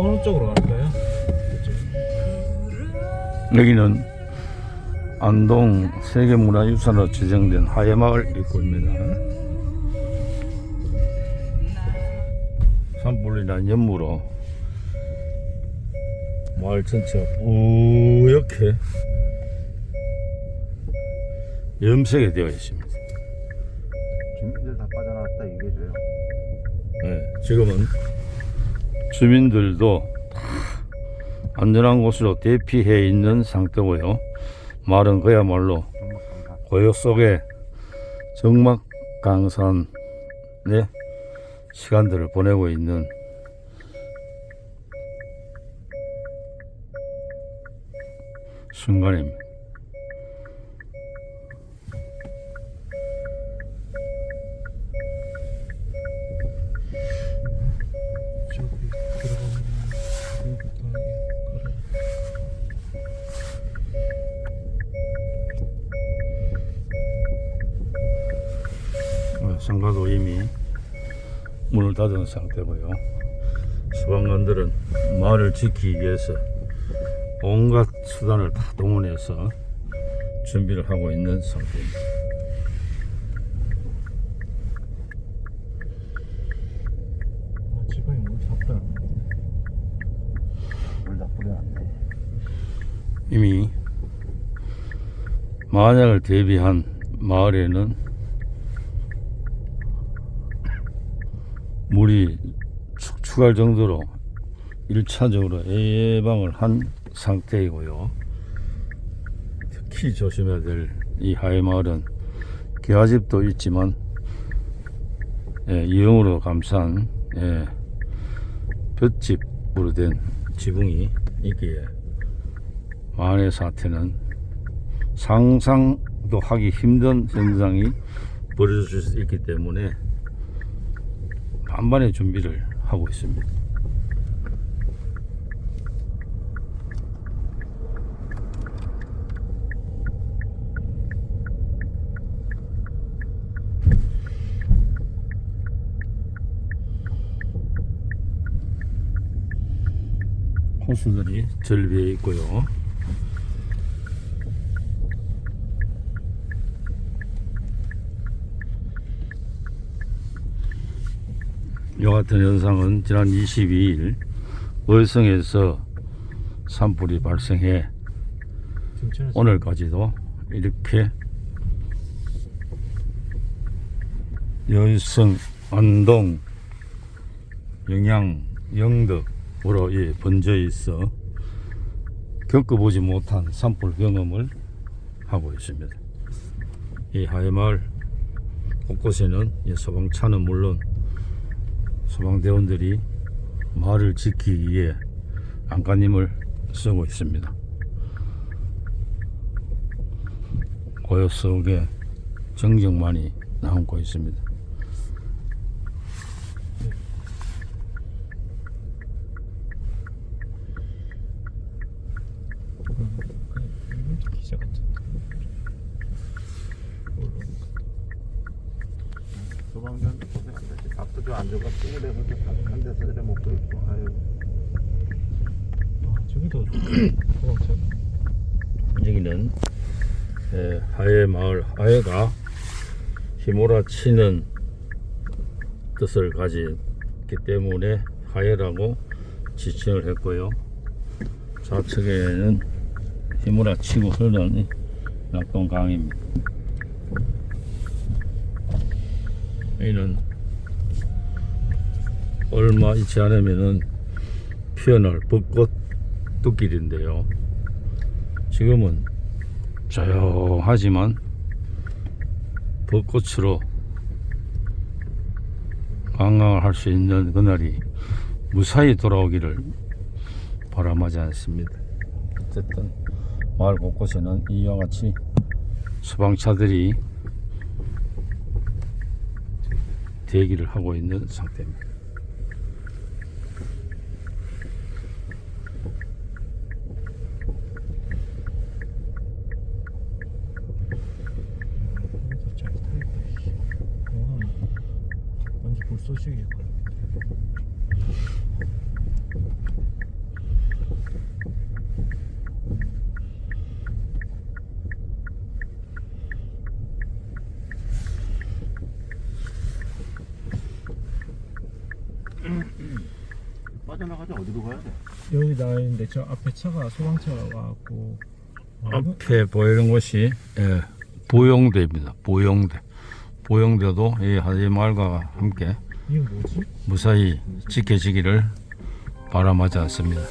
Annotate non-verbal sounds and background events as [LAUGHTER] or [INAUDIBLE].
어느 쪽으로 갈까요? 여기는 안동 세계문화유산으로 지정된 하회마을 입구입니다. 산불이나 연무로 마을 전체가 뿌옇게 염색이 되어 있습니다. 주민들 다 빠져나왔다 얘기해줘요. 네, 지금은 주민들도 다 안전한 곳으로 대피해 있는 상태고요. 마을은 그야말로 고요 속에 정막 강산의 시간들을 보내고 있는 순간입니다. 어, 상가도 이미 문을 닫은 상태고요. 소방관들은 마을을 지키기 위해서 온갖 수단을 다 동원해서 준비를 하고 있는 상태입니다. 아, 지방이 물. 이미 만약을 대비한 마을에는 물이 축축할 정도로 1차적으로 예방을 한 상태이고요. 특히 조심해야 될 이 하회마을은 기와집도 있지만 예, 이용으로 감싼 예, 볏집으로 된 지붕이 있기에 만의 사태는 상상도 하기 힘든 현상이 벌어질 수 있기 때문에 반반의 준비를 하고 있습니다. 호수들이 절비해 있고요. 이 같은 현상은 지난 22일 월성에서 산불이 발생해 오늘까지도 이렇게 열성, 안동, 영양, 영덕으로 예, 번져 있어 겪어보지 못한 산불 경험을 하고 있습니다. 이 하회마을 곳곳에는 이 소방차는 물론 소방대원들이 마을을 지키기 위해 안간힘을 쓰고 있습니다. 고요 속에 정적만이 남고 있습니다. 기자 같은. 고생한다. 밥도 좀안 줘가 쭈그려 그렇게 밥한 데서 저래 먹고 있고. 아유. 아, 저기도 소방차. [CLEARS THROAT] 여기는 에, 하회 마을 하회가 휘몰아치는 뜻을 가지기 때문에 하회라고 지칭을 했고요. 좌측에는 휘몰아치고 흐르는 낙동강입니다. 여기는 얼마 있지 않으면은 피어날 벚꽃 뚝길인데요. 지금은 조용하지만 벚꽃으로 관광을 할 수 있는 그날이 무사히 돌아오기를 바람하지 않습니다. 어쨌든 마을 곳곳에는 이와 같이 소방차들이 대기를 하고 있는 상태입니다. 잘 타있다. 이거는 완전 불 빠져나가지 어디로 가야 돼? 여기 나 있는데 저 앞에 차가 소방차가 와갖고 아, 이거 앞에 보이는 곳이 예, 보용대입니다. 보용대. 보용대도 이 하지 말과 함께 이거 뭐지? 무사히 지켜지기를 바람하지 않습니다.